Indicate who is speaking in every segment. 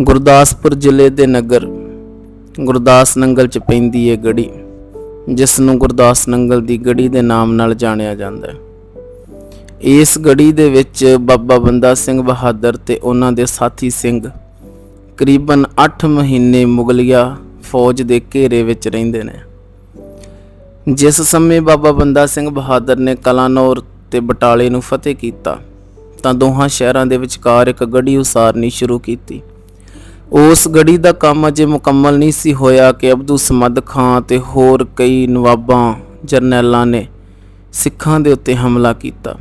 Speaker 1: ਗੁਰਦਾਸਪੁਰ ਜ਼ਿਲ੍ਹੇ ਦੇ ਨਗਰ ਗੁਰਦਾਸ ਨੰਗਲ ਚ ਪੈਂਦੀ ਹੈ ਗੜੀ ਜਿਸ ਨੂੰ ਗੁਰਦਾਸ ਨੰਗਲ ਦੀ ਗੜੀ ਦੇ ਨਾਮ ਨਾਲ ਜਾਣਿਆ ਜਾਂਦਾ ਹੈ। ਇਸ ਗੜੀ ਦੇ ਵਿੱਚ ਬਾਬਾ ਬੰਦਾ ਸਿੰਘ ਬਹਾਦਰ ਤੇ ਉਹਨਾਂ ਦੇ ਸਾਥੀ ਸਿੰਘ ਕਰੀਬਨ 8 ਮਹੀਨੇ ਮੁਗਲਿਆ ਫੌਜ ਦੇ ਘੇਰੇ ਵਿੱਚ ਰਹਿੰਦੇ ਨੇ। ਜਿਸ ਸਮੇਂ ਬਾਬਾ ਬੰਦਾ ਸਿੰਘ ਬਹਾਦਰ ਨੇ ਕਲਾਨੌਰ ਤੇ ਬਟਾਲੇ ਨੂੰ ਫਤਿਹ ਕੀਤਾ, ਤਾਂ ਦੋਹਾਂ ਸ਼ਹਿਰਾਂ ਦੇ ਵਿਚਕਾਰ ਇੱਕ ਗੜੀ ਉਸਾਰਨੀ ਸ਼ੁਰੂ ਕੀਤੀ। ਉਸ ਗੜੀ ਦਾ ਕੰਮ ਅਜੇ ਮੁਕੰਮਲ ਨਹੀਂ ਸੀ ਹੋਇਆ ਕਿ ਅਬਦੂ ਸਮਦ ਖਾਂ ਤੇ ਹੋਰ ਕਈ ਨਵਾਬਾਂ, ਜਰਨੈਲਾਂ ਨੇ ਸਿੱਖਾਂ ਦੇ ਉੱਤੇ ਹਮਲਾ ਕੀਤਾ।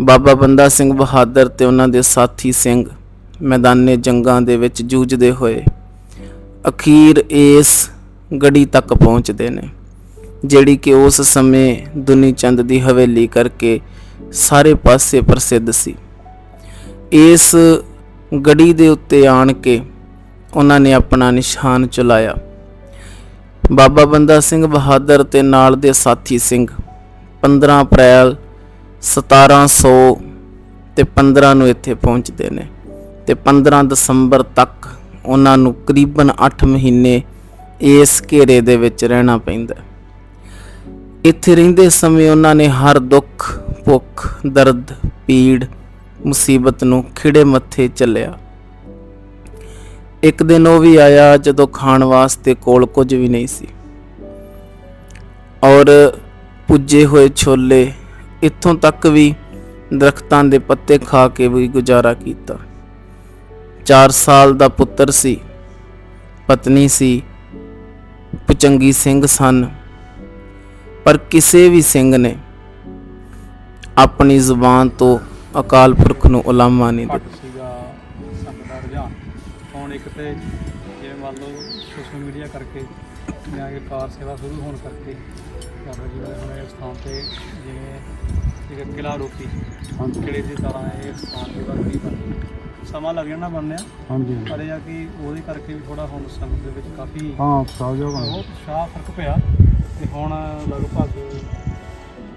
Speaker 1: ਬਾਬਾ ਬੰਦਾ ਸਿੰਘ ਬਹਾਦਰ ਤੇ ਉਹਨਾਂ ਦੇ ਸਾਥੀ ਸਿੰਘ ਮੈਦਾਨੇ ਜੰਗਾਂ ਦੇ ਵਿੱਚ ਜੂਝਦੇ ਹੋਏ ਅਖੀਰ ਇਸ ਗੜੀ ਤੱਕ ਪਹੁੰਚਦੇ ਨੇ, ਜਿਹੜੀ ਕਿ ਉਸ ਸਮੇਂ ਦੁਨੀ ਚੰਦ ਦੀ ਹਵੇਲੀ ਕਰਕੇ ਸਾਰੇ ਪਾਸੇ ਪ੍ਰਸਿੱਧ ਸੀ। ਇਸ ਗੜੀ ਦੇ ਉੱਤੇ ਆਣ ਕੇ ਉਹਨਾਂ ਨੇ ਆਪਣਾ ਨਿਸ਼ਾਨ ਚਲਾਇਆ। ਬਾਬਾ ਬੰਦਾ ਸਿੰਘ ਬਹਾਦਰ ਤੇ ਨਾਲ ਦੇ ਸਾਥੀ ਸਿੰਘ 15 ਅਪ੍ਰੈਲ 1700 ਤੇ 15 ਨੂੰ ਇੱਥੇ ਪਹੁੰਚਦੇ ਨੇ ਤੇ 15 ਦਸੰਬਰ ਤੱਕ ਉਹਨਾਂ ਨੂੰ ਕਰੀਬਨ 8 ਮਹੀਨੇ ਇਸ ਘੇਰੇ ਦੇ ਵਿੱਚ ਰਹਿਣਾ ਪੈਂਦਾ ਇੱਥੇ ਰਹਿੰਦੇ ਸਮੇਂ ਉਹਨਾਂ ਨੇ ਹਰ ਦੁੱਖ, ਭੁੱਖ, ਦਰਦ, ਪੀੜ ਮੁਸੀਬਤ ਨੂੰ ਖਿੜੇ ਮੱਥੇ ਚੱਲਿਆ। ਇੱਕ ਦਿਨ ਉਹ ਵੀ ਆਇਆ ਜਦੋਂ ਖਾਣ ਵਾਸਤੇ ਕੋਲ ਕੁਝ ਵੀ ਨਹੀਂ ਸੀ। ਔਰ ਪੁੱਜੇ ਹੋਏ ਛੋਲੇ ਇੱਥੋਂ ਤੱਕ ਵੀ ਦਰਖਤਾਂ ਦੇ ਪੱਤੇ ਖਾ ਕੇ ਵੀ ਗੁਜ਼ਾਰਾ ਕੀਤਾ। 4 ਸਾਲ ਦਾ ਪੁੱਤਰ ਸੀ, ਪਤਨੀ ਸੀ, ਪਚੰਗੀ ਸਿੰਘ ਸਨ, ਪਰ ਕਿਸੇ ਵੀ ਸਿੰਘ ਨੇ ਆਪਣੀ ਜ਼ੁਬਾਨ ਤੋਂ ਅਕਾਲ ਪੁਰਖ ਨੂੰ ਉਲਾਮਾ ਨਹੀਂ
Speaker 2: ਘੱਟ
Speaker 1: ਦਿੱਤਾ।
Speaker 2: ਸੀਗਾ ਸੰਗਤ ਦਾ ਰੁਝਾਨ। ਹੁਣ ਇੱਕ ਤੇ ਜਿਵੇਂ ਮੰਨ ਲਓ ਸੋਸ਼ਲ ਮੀਡੀਆ ਕਰਕੇ ਜਾਂ ਕਿ ਕਾਰ ਸੇਵਾ ਸ਼ੁਰੂ ਹੋਣ ਕਰਕੇ ਬਾਬਾ ਜੀ ਨੇ ਹੁਣ ਇਸ ਸਥਾਨ ਤੇ ਜਿਵੇਂ ਇੱਕ ਕਿਲਾ ਰੋਕੀ। ਕਿਲੇ ਦੀ ਤਰ੍ਹਾਂ ਇਹ ਸਥਾਨ ਦੀ ਵਰਤੀ ਬਣੀ ਸਮਾਂ ਲੱਗ ਜਾਣਾ ਬਣਨਿਆ।
Speaker 3: ਹਾਂਜੀ
Speaker 2: ਪਰ ਇਹ ਆ ਕਿ ਉਹਦੇ ਕਰਕੇ ਵੀ ਥੋੜਾ ਹੁਣ ਸੰਗਤ ਦੇ ਵਿੱਚ ਕਾਫੀ
Speaker 3: ਹਾਂ ਸਹਿਯੋਗ
Speaker 2: ਬਹੁਤ ਸ਼ਾਹ ਫ਼ਰਕ ਪਿਆ। ਤੇ ਹੁਣ ਲਗਭਗ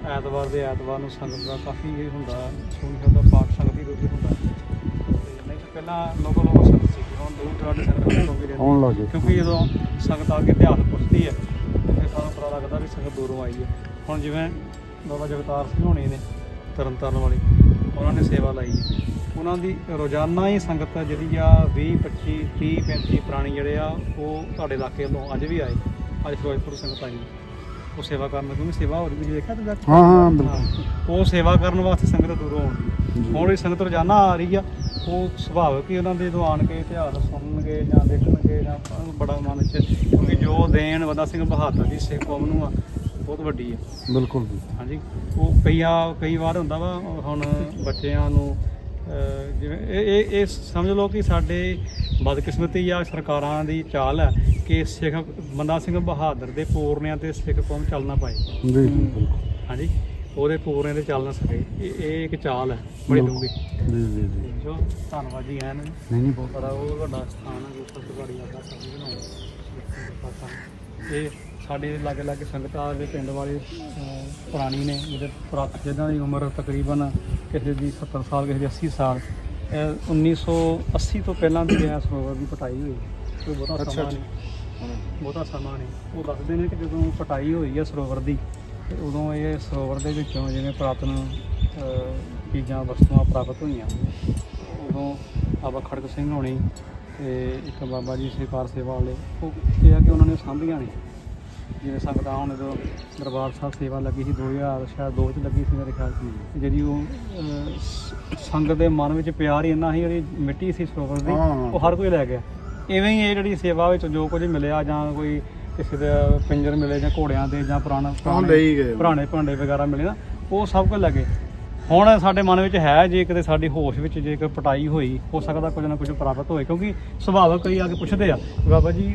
Speaker 2: ਐਤਵਾਰ ਦੇ ਐਤਵਾਰ ਨੂੰ ਸੰਗਤ ਦਾ ਕਾਫੀ ਇਹ ਹੁੰਦਾ ਸੁਣੀ ਦਾ ਪਾਠ ਸੰਗਤ ਰੂਪ ਹੁੰਦਾ। ਤੇ ਨਹੀਂ ਤਾਂ ਪਹਿਲਾਂ ਲੋਕੋ ਲੋਕੋ ਸੰਗਤ ਸੀ ਹੁਣ ਦੂਰ ਦਰਾਡੇ ਸੰਗਤ ਗਈ
Speaker 3: ਆਉਣ
Speaker 2: ਰਹਿੰਦੀ
Speaker 3: ਲੱਗੇ
Speaker 2: ਕਿਉਂਕਿ ਜਦੋਂ ਸੰਗਤ ਆ ਕੇ ਇਤਿਹਾਸ ਪੁੱਛਦੀ ਹੈ ਫਿਰ ਸਾਨੂੰ ਪਤਾ ਲੱਗਦਾ ਵੀ ਸੰਗਤ ਦੂਰੋਂ ਆਈ ਹੈ ਹੁਣ ਜਿਵੇਂ ਬਾਬਾ ਜਗਤਾਰ ਸਿੰਘ ਹੋਣੀ ਨੇ ਤਰਨਤਾਰਨ ਵਾਲੇ ਉਹਨਾਂ ਨੇ ਸੇਵਾ ਲਾਈ। ਹੈ ਉਹਨਾਂ ਦੀ ਰੋਜ਼ਾਨਾ ਹੀ ਸੰਗਤ ਜਿਹੜੀ ਆ 20 25 30 35 ਪੁਰਾਣੀ ਜਿਹੜੇ ਆ ਉਹ ਤੁਹਾਡੇ ਇਲਾਕੇ ਵੱਲੋਂ ਅੱਜ ਵੀ ਆਏ। ਅੱਜ ਫਿਰੋਜ਼ਪੁਰ ਸੰਗਤ ਆਈ ਉਹ ਸੇਵਾ ਕਰਨ ਕਿਉਂਕਿ ਸੇਵਾ ਹੋ ਰਹੀ ਤੁਸੀਂ ਦੇਖਿਆ ਤੁਸੀਂ
Speaker 3: ਹਾਂ, ਹਾਂ, ਬਿਲਕੁਲ।
Speaker 2: ਹਾਂ। ਉਹ ਸੇਵਾ ਕਰਨ ਵਾਸਤੇ ਸੰਗਤ ਦੂਰੋਂ ਆਉਂਦੀ
Speaker 3: ਜੀ।
Speaker 2: ਹੁਣ ਇਹ ਸੰਗਤ ਰੋਜ਼ਾਨਾ ਆ ਰਹੀ ਆ ਉਹ ਸੁਭਾਵਿਕ ਹੀ ਉਹਨਾਂ ਦੇ ਜਦੋਂ ਆਣ ਕੇ ਇਤਿਹਾਸ ਸੁਣਨਗੇ ਜਾਂ ਦੇਖਣਗੇ ਜਾਂ ਉਹਨਾਂ ਨੂੰ ਬੜਾ ਮਨ ਚ ਕਿਉਂਕਿ ਜੋ ਦੇਣ ਬੰਦਾ ਸਿੰਘ ਬਹਾਦਰ ਦੀ ਸਿੱਖ ਕੌਮ ਨੂੰ ਆ ਬਹੁਤ ਵੱਡੀ ਆ
Speaker 3: ਬਿਲਕੁਲ ਜੀ
Speaker 2: ਹਾਂਜੀ ਉਹ ਕਈਆਂ ਕਈ ਵਾਰ ਹੁੰਦਾ ਵਾ ਹੁਣ ਬੱਚਿਆਂ ਨੂੰ ਅਹ, ਜਿਵੇਂ ਇਹ ਇਹ ਇਹ ਸਮਝ ਲਓ ਕਿ ਸਾਡੇ ਬਦਕਿਸਮਤੀ ਜਾਂ ਸਰਕਾਰਾਂ ਦੀ ਚਾਲ ਹੈ ਕਿ ਸਿੱਖ ਬੰਦਾ ਸਿੰਘ ਬਹਾਦਰ ਦੇ ਪੂਰਨਿਆਂ ਤੇ ਸਿੱਖ ਕੌਮ ਚੱਲ ਨਾ ਪਾਏ।
Speaker 3: ਜੀ ਬਿਲਕੁਲ।
Speaker 2: ਹਾਂਜੀ? ਉਹਦੇ ਪੂਰਨਿਆਂ ਤੇ ਚੱਲ ਨਾ ਸਕੇ। ਇਹ ਇਹ ਇੱਕ ਚਾਲ ਹੈ ਬੜੀ ਡੂੰਘੀ।
Speaker 3: ਜੀ ਜੀ ਜੀ।
Speaker 2: ਜੋ ਧੰਨਵਾਦ ਜੀ ਐਨ
Speaker 3: ਨਹੀਂ ਨਹੀਂ ਬਹੁਤ।
Speaker 2: ਬੜਾ ਉਹ ਵੱਡਾ ਸਥਾਨ ਹੈ ਗੁਰਪੁਰ ਤੁਹਾਡੀ ਆਪਦਾ ਸਭ ਬਣਾਉਣਾ। ਇਹ ਸਾਡੇ ਲਾਗੇ ਲਾਗੇ ਸੰਗਤਾਂ ਦੇ ਪਿੰਡ ਵਾਲੇ ਪੁਰਾਣੀ ਨੇ ਜਿਹਦੇ ਪੁਰਾਤ ਜਿਹਨਾਂ ਦੀ ਉਮਰ ਤਕਰੀਬਨ ਕਿਸੇ ਦੀ 70 ਸਾਲ ਕਿਸੇ ਦੀ 80 ਸਾਲ। ਇਹ 1980 ਤੋਂ ਪਹਿਲਾਂ ਦੀ ਇਹ ਸਰੋਵਰ ਦੀ ਪਟਾਈ ਹੋਈ ਕੋਈ ਬਹੁਤਾ
Speaker 3: ਅੱਛਾ,
Speaker 2: ਸਮਾਂ
Speaker 3: ਅੱਛਾ।
Speaker 2: ਨਹੀਂ। ਬਹੁਤਾ ਸਮਾਂ ਨਹੀਂ। ਉਹ ਦੱਸਦੇ ਨੇ ਕਿ ਜਦੋਂ ਪਟਾਈ ਹੋਈ ਹੈ ਸਰੋਵਰ ਦੀ ਤੇ ਉਦੋਂ ਇਹ ਸਰੋਵਰ ਦੇ ਵਿੱਚੋਂ ਜਿਵੇਂ ਪੁਰਾਤਨ ਅਹ, ਚੀਜ਼ਾਂ ਵਸਤੂਆਂ ਪ੍ਰਾਪਤ ਹੋਈਆਂ। ਉਦੋਂ ਬਾਬਾ ਖੜਕ ਸਿੰਘ ਹੋਣੀ ਤੇ ਇੱਕ ਬਾਬਾ ਜੀ ਸੇਕਾਰ ਸੇਵਾ ਵਾਲੇ ਉਹ ਇਹ ਆ ਕਿ ਉਹਨਾਂ ਨੇ ਸਾਂਭੀਆਂ ਨੇ। ਜਿਵੇਂ ਸੰਗਤਾਂ ਹੁਣ ਜਦੋਂ ਦਰਬਾਰ ਸਾਹਿਬ ਸੇਵਾ ਲੱਗੀ ਸੀ 2000 ਸ਼ਾਇਦ ਦੋ ਚ ਲੱਗੀ ਸੀ ਮੇਰੇ ਖਿਆਲ ਤੇ ਜਿਹੜੀ ਉਹ ਅਹ, ਸ- ਸੰਗਤ ਦੇ ਮਨ ਵਿੱਚ ਪਿਆਰ ਹੀ ਇੰਨਾ ਸੀ ਜਿਹੜੀ ਮਿੱਟੀ ਸੀ ਸਰੋਵਰ ਦੀ
Speaker 3: ਹਾਂ।
Speaker 2: ਉਹ ਹਰ ਕੋਈ ਲੈ ਗਿਆ ਇਵੇਂ ਹੀ ਇਹ ਜਿਹੜੀ ਸੇਵਾ ਵਿੱਚ ਜੋ ਕੁਝ ਮਿਲਿਆ ਜਾਂ ਕੋਈ ਕਿਸੇ ਦਾ ਪਿੰਜਰ ਮਿਲੇ ਜਾਂ ਘੋੜਿਆਂ ਦੇ ਜਾਂ ਪੁਰਾਣਾ
Speaker 3: ਹਾਂ, ਲੈ ਹੀ ਗਏ।
Speaker 2: ਪੁਰਾਣੇ ਭਾਂਡੇ ਵਗੈਰਾ ਮਿਲੇ ਨਾ ਉਹ ਸਭ ਕੁਝ ਲੱਗੇ ਹੁਣ ਸਾਡੇ ਮਨ ਵਿੱਚ ਹੈ ਜੇ ਕਿਤੇ ਸਾਡੀ ਹੋਸ਼ ਵਿੱਚ ਜੇ ਕੋਈ ਪਟਾਈ ਹੋਈ ਹੋ ਸਕਦਾ ਕੁਝ ਨਾ ਕੁਝ ਪ੍ਰਾਪਤ ਹੋਏ ਕਿਉਂਕਿ ਸੁਭਾਵਕ ਕਈ ਆ ਕੇ ਪੁੱਛਦੇ ਆ ਬਾਬਾ ਜੀ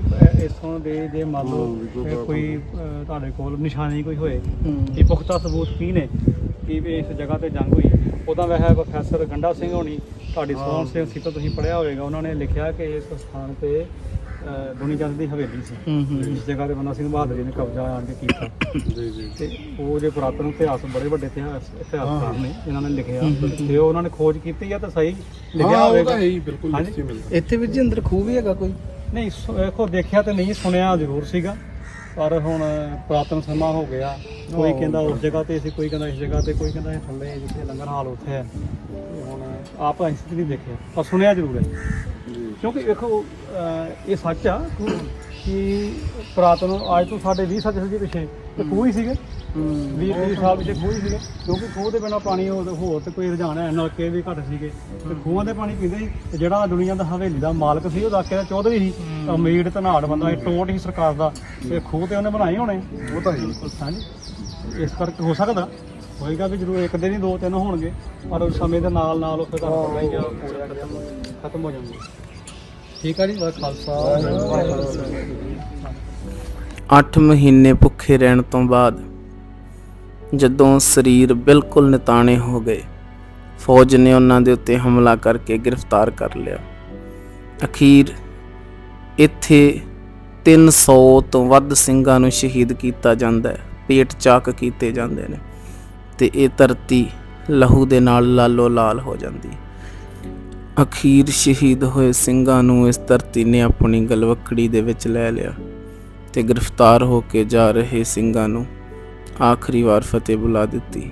Speaker 2: ਇਸੋਂ ਦੇ ਜੇ ਮੰਨ ਲਓ
Speaker 3: ਕੋਈ
Speaker 2: ਤੁਹਾਡੇ ਕੋਲ ਨਿਸ਼ਾਨੀ ਕੋਈ ਹੋਏ। ਇਹ ਪੁਖਤਾ ਸਬੂਤ ਕੀ ਨੇ ਕਿ ਵੀ ਇਸ ਜਗ੍ਹਾ ਤੇ ਜੰਗ ਹੋਈ ਉਹਦਾ ਵੈਸੇ ਪ੍ਰੋਫੈਸਰ ਗੰਡਾ ਸਿੰਘ ਹੋਣੀ ਤੁਹਾਡੀ ਸੋਹਣ ਸਿੰਘ ਸੀ ਤਾਂ ਤੁਸੀਂ ਪੜਿਆ ਹੋਵੇਗਾ ਉਹਨਾਂ ਨੇ ਲਿਖਿਆ ਕਿ ਇਸ ਸਥਾਨ ਤੇ ਦੁਨੀ ਚੰਦ ਦੀ ਹਵੇਲੀ ਸੀ।
Speaker 1: ਹੂੰ ਹੂੰ।
Speaker 2: ਇਸ ਜਗ੍ਹਾ ਤੇ ਬੰਦਾ ਸਿੰਘ ਬਹਾਦਰ ਜੀ ਨੇ ਕਬਜ਼ਾ ਆਣ ਕੇ ਕੀਤਾ।
Speaker 3: ਜੀ ਜੀ।
Speaker 2: ਤੇ ਉਹ ਜੇ ਪੁਰਾਤਨ ਇਤਿਹਾਸ ਬੜੇ ਵੱਡੇ ਇਤਿਹਾਸ ਇਤਿਹਾਸਕਾਰ ਨੇ ਇਹਨਾਂ ਨੇ ਲਿਖਿਆ। ਤੇ ਉਹ ਉਹਨਾਂ ਨੇ ਖੋਜ ਕੀਤੀ ਆ ਤਾਂ ਸਹੀ ਲਿਖਿਆ
Speaker 3: ਹਾਂ ਉਹ ਤਾਂ
Speaker 2: ਹੋਵੇਗਾ
Speaker 3: ਹੈ ਹੀ ਬਿਲਕੁਲ। ਲਿਖੀ ਮਿਲਦਾ।
Speaker 1: ਇੱਥੇ ਵੀ ਜੀ ਅੰਦਰ ਖੂਹ ਵੀ ਹੈਗਾ ਕੋਈ?
Speaker 2: ਨਹੀਂ ਵੇਖੋ ਦੇਖਿਆ ਤੇ ਨਹੀਂ ਸੁਣਿਆ ਜ਼ਰੂਰ ਸੀਗਾ। ਪਰ ਹੁਣ ਪੁਰਾਤਨ ਸਮਾਂ ਹੋ ਗਿਆ। ਕੋਈ ਕਹਿੰਦਾ ਉਸ ਜਗ੍ਹਾ ਤੇ ਸੀ ਕੋਈ ਕਹਿੰਦਾ ਇਸ ਜਗ੍ਹਾ ਤੇ ਕੋਈ ਕਹਿੰਦਾ ਇਹ ਥੱਲੇ ਜਿੱਥੇ ਲੰਗਰ ਹਾਲ ਉੱਥੇ ਹੈ। ਹੁਣ ਆਪ ਅਸੀਂ ਤੇ ਨਹੀਂ ਦੇਖਿਆ। ਪਰ ਸੁਣਿਆ ਜ਼ਰੂਰ ਹੈ।
Speaker 3: ਜੀ
Speaker 2: ਕਿਉਂਕਿ ਵੇਖੋ ਅਹ ਇਹ ਸੱਚ ਆ ਕਿ ਪੁਰਾਤਨ ਅੱਜ ਤੋਂ ਸਾਡੇ 20 ਸਾਲ ਜੀ ਪਿੱਛੇ ਤੇ ਖੂਹ ਹੀ ਸੀਗੇ। 20 20 ਸਾਲ ਪਿੱਛੇ ਖੂਹ ਹੀ ਸੀਗੇ। ਕਿਉਂਕਿ ਖੂਹ ਦੇ ਬਿਨਾ ਪਾਣੀ ਹੋਰ ਹੋਰ ਤੇ ਕੋਈ ਰੁਝਾਨ ਹੈ ਨਲਕੇ ਵੀ ਘੱਟ ਸੀਗੇ। ਤੇ ਖੂਹਾਂ ਦੇ ਪਾਣੀ ਪੀਂਦੇ ਸੀ ਤੇ ਜਿਹੜਾ ਦੁਨੀਆ ਦਾ ਹਵੇਲੀ ਦਾ ਮਾਲਕ ਸੀ ਉਹ ਇਲਾਕੇ ਦਾ ਚੌਧਰੀ ਸੀ ਅਮੀਰ ਧਨਾੜ ਬੰਦਾ ਸੀ ਟੋਟ ਹੀ ਸਰਕਾਰ ਦਾ। ਤੇ ਖੂਹ ਤੇ ਉਹਨੇ ਬਣਾਏ ਹੋਣੇ।
Speaker 3: ਉਹ ਤਾਂ ਹੈ।
Speaker 2: ਹਾਂਜੀ। ਇਸ ਕਰਕੇ ਹੋ ਸਕਦਾ। ਹੋਏਗਾ ਵੀ ਜ਼ਰੂਰ ਇੱਕ ਦਿਨ ਹੀ ਦੋ ਤਿੰਨ ਹੋਣਗੇ ਪਰ ਉਸ ਸਮੇਂ ਦੇ ਨਾਲ ਨਾਲ ਉਹ ਫਿਰ ਤੁਹਾਨੂੰ ਪਤਾ ਹੀ ਆ ਪੂਰਾ ਖਤਮ ਖਤਮ ਹੋ ਜਾਂਦੀ। ਠੀਕ ਆ ਜੀ ਬਸ ਖਾਲਸਾ ਵਾਹਿਗੁਰੂ ਜੀ ਕੀ ਫਤਿਹ।
Speaker 1: 8 ਮਹੀਨੇ ਭੁੱਖੇ ਰਹਿਣ ਤੋਂ ਬਾਅਦ ਜਦੋਂ ਸਰੀਰ ਬਿਲਕੁਲ ਨਿਤਾਣੇ ਹੋ ਗਏ, ਫੌਜ ਨੇ ਉਹਨਾਂ ਦੇ ਉੱਤੇ ਹਮਲਾ ਕਰਕੇ ਗ੍ਰਿਫਤਾਰ ਕਰ ਲਿਆ ਅਖੀਰ ਇੱਥੇ 300 ਤੋਂ ਵੱਧ ਸਿੰਘਾਂ ਨੂੰ ਸ਼ਹੀਦ ਕੀਤਾ ਜਾਂਦਾ ਹੈ, ਪੇਟ ਚਾਕ ਕੀਤੇ ਜਾਂਦੇ ਨੇ ਤੇ ਇਹ ਧਰਤੀ ਲਹੂ ਦੇ ਨਾਲ ਲਾਲੋ ਲਾਲ ਹੋ ਜਾਂਦੀ ਅਖੀਰ ਸ਼ਹੀਦ ਹੋਏ ਸਿੰਘਾਂ ਨੂੰ ਇਸ ਧਰਤੀ ਨੇ ਆਪਣੀ ਗਲਵੱਕੜੀ ਦੇ ਵਿੱਚ ਲੈ ਲਿਆ ਤੇ ਗ੍ਰਿਫਤਾਰ ਹੋ ਕੇ ਜਾ ਰਹੇ ਸਿੰਘਾਂ ਨੂੰ ਆਖਰੀ ਵਾਰ ਫਤਿਹ ਬੁਲਾ ਦਿੱਤੀ।